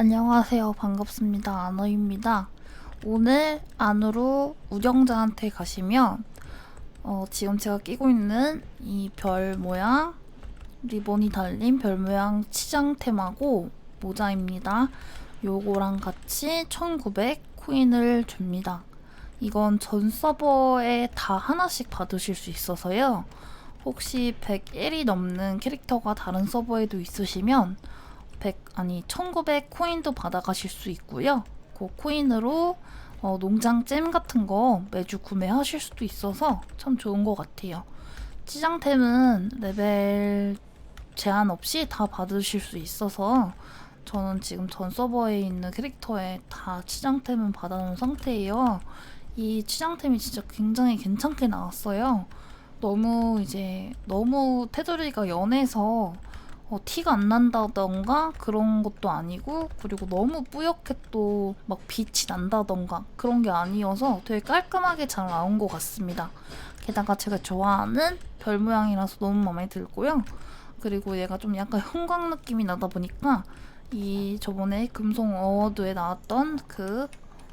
안녕하세요. 반갑습니다. 아너입니다. 오늘 안으로 우경자한테 가시면 어, 지금 제가 끼고 있는 이 별 모양 리본이 달린 별 모양 치장템하고 모자입니다. 요거랑 같이 1900 코인을 줍니다. 이건 전 서버에 다 하나씩 받으실 수 있어서요. 혹시 101이 넘는 캐릭터가 다른 서버에도 있으시면 100 아니 1900 코인도 받아가실 수 있고요. 그 코인으로 어, 농장 잼 같은 거 매주 구매하실 수도 있어서 참 좋은 것 같아요. 치장템은 레벨 제한 없이 다 받으실 수 있어서 저는 지금 전 서버에 있는 캐릭터에 다 치장템은 받아놓은 상태예요. 이 치장템이 진짜 굉장히 괜찮게 나왔어요. 너무 이제 너무 테두리가 연해서 어, 티가 안 난다던가 그런 것도 아니고 그리고 너무 뿌옇게 또 막 빛이 난다던가 그런 게 아니어서 되게 깔끔하게 잘 나온 것 같습니다. 게다가 제가 좋아하는 별 모양이라서 너무 마음에 들고요. 그리고 얘가 좀 약간 형광 느낌이 나다 보니까 이 저번에 금송 어워드에 나왔던 그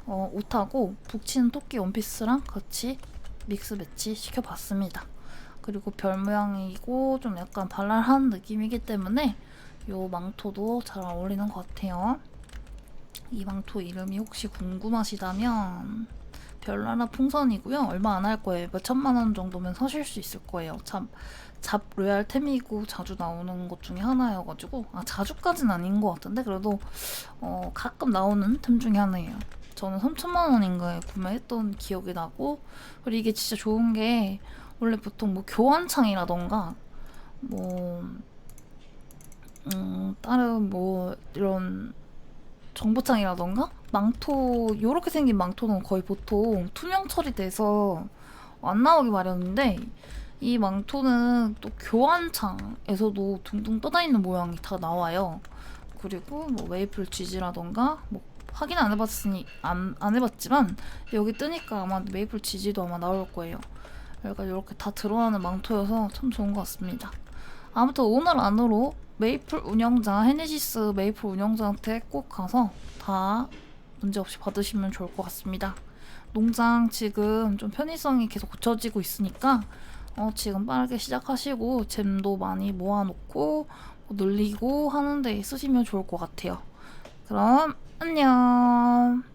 어, 옷하고 북치는 토끼 원피스랑 같이 믹스 매치 시켜봤습니다. 그리고 별 모양이고 좀 약간 발랄한 느낌이기 때문에 요 망토도 잘 어울리는 것 같아요. 이 망토 이름이 혹시 궁금하시다면 별나라 풍선이고요. 얼마 안 할 거예요. 몇 천만 원 정도면 사실 수 있을 거예요. 참, 잡 로얄 템이고 자주 나오는 것 중에 하나여가지고 아 자주까진 아닌 것 같은데 그래도 어, 가끔 나오는 템 중에 하나예요. 저는 3천만 원인가에 구매했던 기억이 나고 그리고 이게 진짜 좋은 게 원래 보통 뭐 교환창이라던가 뭐 음, 다른 뭐 이런 정보창이라던가 망토 요렇게 생긴 망토는 거의 보통 투명 처리돼서 안 나오기 마련인데 이 망토는 또 교환창에서도 둥둥 떠다니는 모양이 다 나와요. 그리고 뭐 메이플 지지라던가 뭐 확인 안 해봤으니 안, 안 해봤지만 여기 뜨니까 아마 메이플 지지도 아마 나올 거예요. 그러니까 이렇게 다 드러나는 망토여서 참 좋은 것 같습니다. 아무튼 오늘 안으로 메이플 운영자 헤네시스 메이플 운영자한테 꼭 가서 다 문제없이 받으시면 좋을 것 같습니다. 농장 지금 좀 편의성이 계속 고쳐지고 있으니까 어, 지금 빠르게 시작하시고 잼도 많이 모아놓고 뭐 늘리고 하는데 쓰시면 좋을 것 같아요. 그럼 안녕.